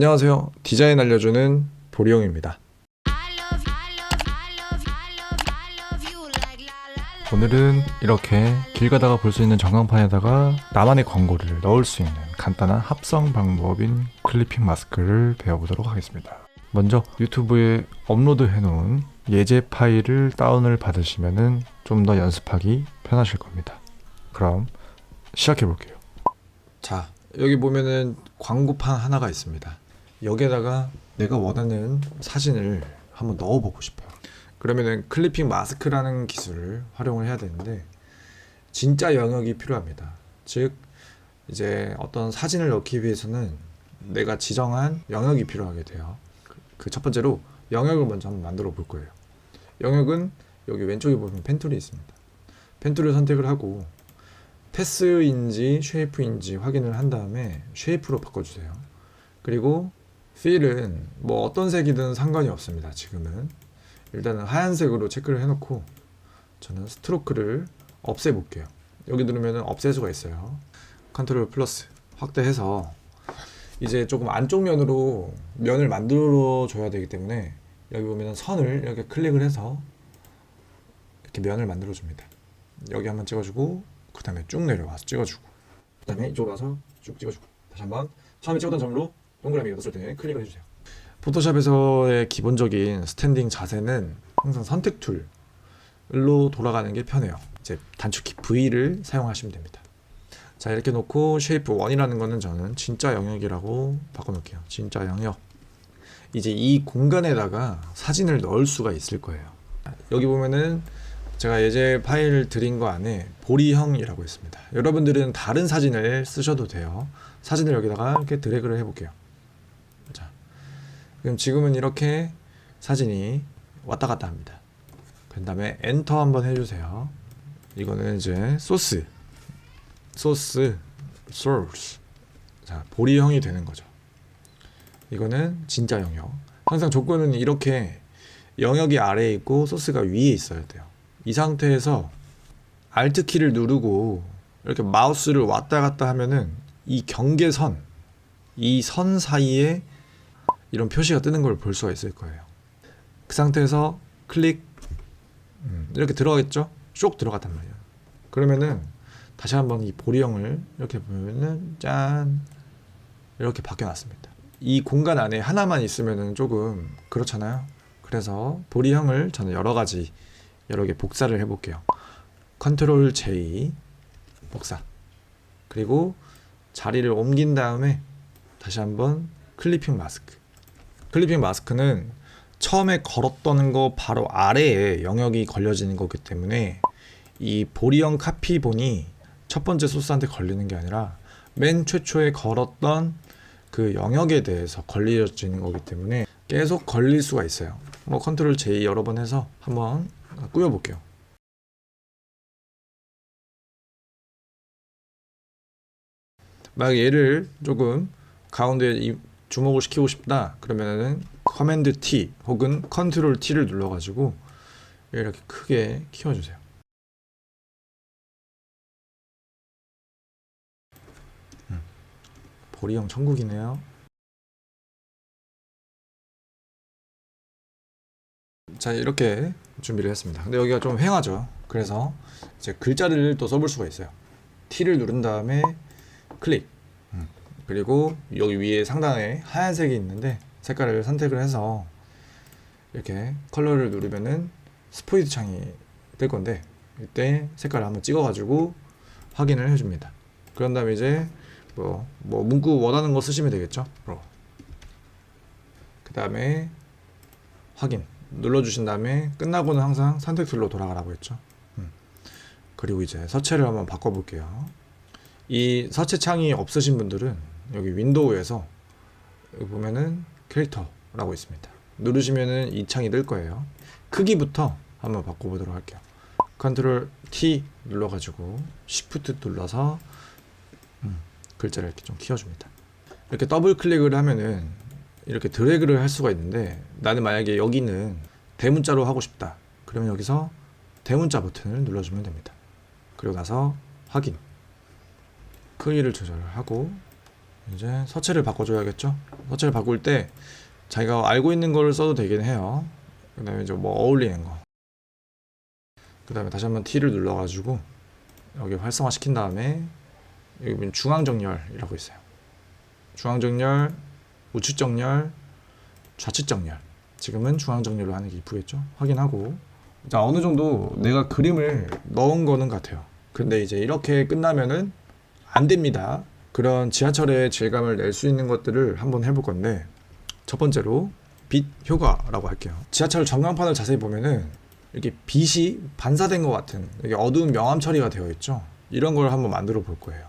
안녕하세요. 디자인 알려주는 보리형입니다. 오늘은 이렇게 길 가다가 볼 수 있는 전광판에다가 나만의 광고를 넣을 수 있는 간단한 합성 방법인 클리핑 마스크를 배워보도록 하겠습니다. 먼저 유튜브에 업로드 해 놓은 예제 파일을 다운을 받으시면은 좀 더 연습하기 편하실 겁니다. 그럼 시작해 볼게요. 자, 여기 보면은 광고판 하나가 있습니다. 여기에다가 내가 원하는 사진을 한번 넣어보고 싶어요. 그러면은 클리핑 마스크라는 기술을 활용을 해야 되는데 진짜 영역이 필요합니다. 즉 이제 어떤 사진을 넣기 위해서는 내가 지정한 영역이 필요하게 돼요. 그 첫 번째로 영역을 먼저 한번 만들어 볼 거예요. 영역은 여기 왼쪽에 보면 펜 툴이 있습니다. 펜 툴을 선택을 하고 패스인지 쉐이프인지 확인을 한 다음에 쉐이프로 바꿔주세요. 그리고 필은 뭐 어떤 색이든 상관이 없습니다. 지금은 일단은 하얀색으로 체크를 해놓고 저는 스트로크를 없애볼게요. 여기 누르면 없앨 수가 있어요. 컨트롤 플러스 확대해서 이제 조금 안쪽 면으로 면을 만들어 줘야 되기 때문에 여기 보면 선을 이렇게 클릭을 해서 이렇게 면을 만들어 줍니다. 여기 한번 찍어주고 그 다음에 쭉 내려와서 찍어주고 그 다음에 이쪽으로 와서 쭉 찍어주고 다시 한번 처음에 찍었던 점으로 동그라미가 떴을 때 클릭을 해주세요. 포토샵에서의 기본적인 스탠딩 자세는 항상 선택 툴로 돌아가는 게 편해요. 이제 단축키 V를 사용하시면 됩니다. 자 이렇게 놓고 쉐이프 1이라는 거는 저는 진짜 영역이라고 바꿔놓을게요. 진짜 영역. 이제 이 공간에다가 사진을 넣을 수가 있을 거예요. 여기 보면은 제가 예제 파일 드린 거 안에 보리형이라고 있습니다. 여러분들은 다른 사진을 쓰셔도 돼요. 사진을 여기다가 이렇게 드래그를 해볼게요. 자, 그럼 지금은 이렇게 사진이 왔다 갔다 합니다. 그 다음에 엔터 한번 해주세요. 이거는 이제 소스, 소스, source. 자, 보리형이 되는 거죠. 이거는 진짜 영역. 항상 조건은 이렇게 영역이 아래에 있고 소스가 위에 있어야 돼요. 이 상태에서 Alt 키를 누르고 이렇게 마우스를 왔다 갔다 하면은 이 경계선, 이 선 사이에 이런 표시가 뜨는 걸 볼 수가 있을 거예요. 그 상태에서 클릭 음, 이렇게 들어가겠죠? 쭉 들어갔단 말이에요. 그러면은 다시 한번 이 보리형을 이렇게 보면은 짠 이렇게 바뀌어놨습니다. 이 공간 안에 하나만 있으면은 조금 그렇잖아요. 그래서 보리형을 저는 여러 가지 여러 개 복사를 해볼게요. 컨트롤 J 복사 그리고 자리를 옮긴 다음에 다시 한번 클리핑 마스크 클리핑 마스크는 처음에 걸었던 거 바로 아래에 영역이 걸려지는 거기 때문에 이 보리형 카피본이 첫 번째 소스한테 걸리는 게 아니라 맨 최초에 걸었던 그 영역에 대해서 걸려지는 거기 때문에 계속 걸릴 수가 있어요. 뭐 컨트롤 J 여러 번 해서 한번 꾸며 볼게요. 만약 얘를 조금 가운데 이 주목을 시키고 싶다 그러면은 커맨드 T 혹은 컨트롤 T를 눌러가지고 이렇게 크게 키워주세요. 음. 보리형 천국이네요. 자 이렇게 준비를 했습니다. 근데 여기가 좀 휑하죠. 그래서 이제 글자를 또 써볼 수가 있어요. T를 누른 다음에 클릭. 음. 그리고 여기 위에 상단에 하얀색이 있는데 색깔을 선택을 해서 이렇게 컬러를 누르면은 스포이드 창이 뜰 건데 이때 색깔을 한번 찍어가지고 확인을 해줍니다. 그런 다음에 이제 뭐, 뭐 문구 원하는 거 쓰시면 되겠죠. 그 다음에 확인. 눌러주신 다음에 끝나고는 항상 선택 툴로 돌아가라고 했죠. 음. 그리고 이제 서체를 한번 바꿔볼게요. 이 서체 창이 없으신 분들은 여기 윈도우에서 여기 보면은 캐릭터라고 있습니다. 누르시면은 이 창이 뜰 거예요. 크기부터 한번 바꿔보도록 할게요. 컨트롤 T 눌러가지고 Shift 눌러서 음, 글자를 이렇게 좀 키워줍니다. 이렇게 더블 클릭을 하면은 이렇게 드래그를 할 수가 있는데 나는 만약에 여기는 대문자로 하고 싶다. 그러면 여기서 대문자 버튼을 눌러주면 됩니다. 그리고 나서 확인. 크기를 조절하고 이제 서체를 바꿔줘야겠죠? 서체를 바꿀 때 자기가 알고 있는 거를 써도 되긴 해요. 그 다음에 이제 뭐 어울리는 거. 그 다음에 다시 한번 T를 눌러가지고 여기 활성화 시킨 다음에 여기 중앙정렬이라고 있어요. 중앙정렬, 우측정렬, 좌측정렬. 지금은 중앙정렬로 하는 게 이쁘겠죠? 확인하고 자 어느 정도 내가 그림을 넣은 거는 같아요. 근데 이제 이렇게 끝나면은 안 됩니다. 그런 지하철의 질감을 낼 수 있는 것들을 한번 해볼 건데 첫 번째로 빛 효과라고 할게요. 지하철 전광판을 자세히 보면은 이렇게 빛이 반사된 것 같은 이게 어두운 명암 처리가 되어 있죠. 이런 걸 한번 만들어 볼 거예요.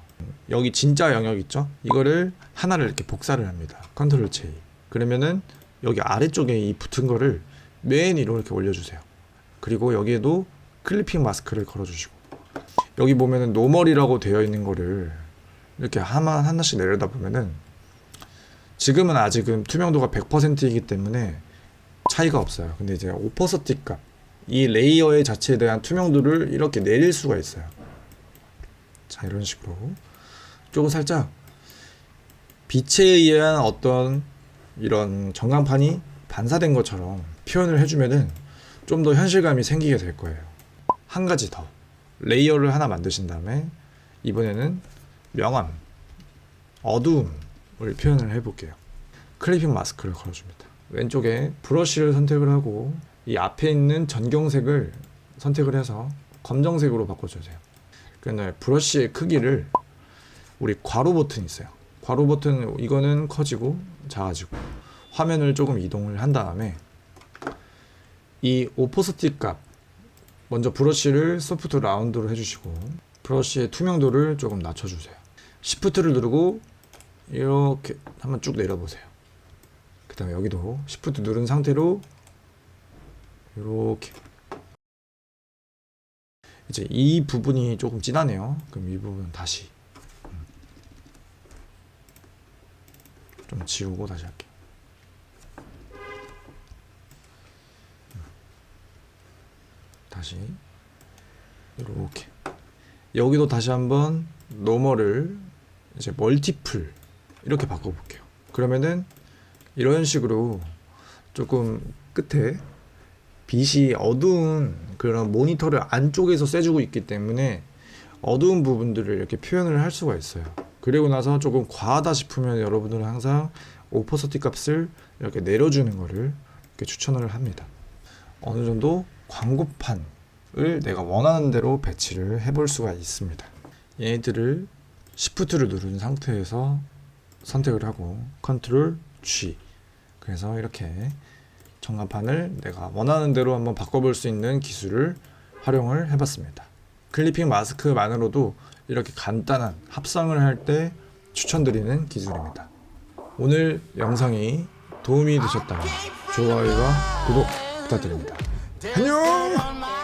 여기 진짜 영역 있죠? 이거를 하나를 이렇게 복사를 합니다. 컨트롤 J. 그러면은 여기 아래쪽에 이 붙은 거를 맨 위로 이렇게 올려주세요. 그리고 여기에도 클리핑 마스크를 걸어주시고 여기 보면은 노멀이라고 되어 있는 거를 이렇게 하나 하나씩 내려다 보면은 지금은 아직은 투명도가 100%이기 때문에 차이가 없어요. 근데 이제 오퍼서티 값, 이 레이어의 자체에 대한 투명도를 이렇게 내릴 수가 있어요. 자 이런 식으로 조금 살짝 빛에 의한 어떤 이런 전광판이 반사된 것처럼 표현을 해주면은 좀 더 현실감이 생기게 될 거예요. 한 가지 더 레이어를 하나 만드신 다음에 이번에는 명암, 어두움을 표현을 해볼게요. 클리핑 마스크를 걸어줍니다. 왼쪽에 브러쉬를 선택을 하고 이 앞에 있는 전경색을 선택을 해서 검정색으로 바꿔주세요. 그 다음에 브러쉬의 크기를 우리 괄호 버튼이 있어요. 괄호 버튼 이거는 커지고 작아지고 화면을 조금 이동을 한 다음에 이 오포스틱 값 먼저 브러쉬를 소프트 라운드로 해주시고 브러쉬의 투명도를 조금 낮춰주세요. 시프트를 누르고 이렇게 한번 쭉 내려보세요. 그 다음에 여기도 시프트 누른 상태로 이렇게 이제 이 부분이 조금 진하네요. 그럼 이 부분 다시 음. 좀 지우고 다시 할게요. 다시 이렇게 여기도 다시 한번 노멀을 이제 멀티플 이렇게 바꿔볼게요. 그러면은 이런 식으로 조금 끝에 빛이 어두운 그런 모니터를 안쪽에서 쐬주고 있기 때문에 어두운 부분들을 이렇게 표현을 할 수가 있어요. 그리고 나서 조금 과하다 싶으면 여러분들은 항상 오퍼서티 값을 이렇게 내려주는 거를 이렇게 추천을 합니다. 어느 정도 광고판을 내가 원하는 대로 배치를 해볼 수가 있습니다. 얘들을 Shift를 누른 상태에서 선택을 하고 컨트롤 G 그래서 이렇게 전광판을 내가 원하는 대로 한번 바꿔볼 수 있는 기술을 활용을 해봤습니다. 클리핑 마스크만으로도 이렇게 간단한 합성을 할 때 추천드리는 기술입니다. 오늘 영상이 도움이 되셨다면 좋아요와 구독 부탁드립니다. 안녕!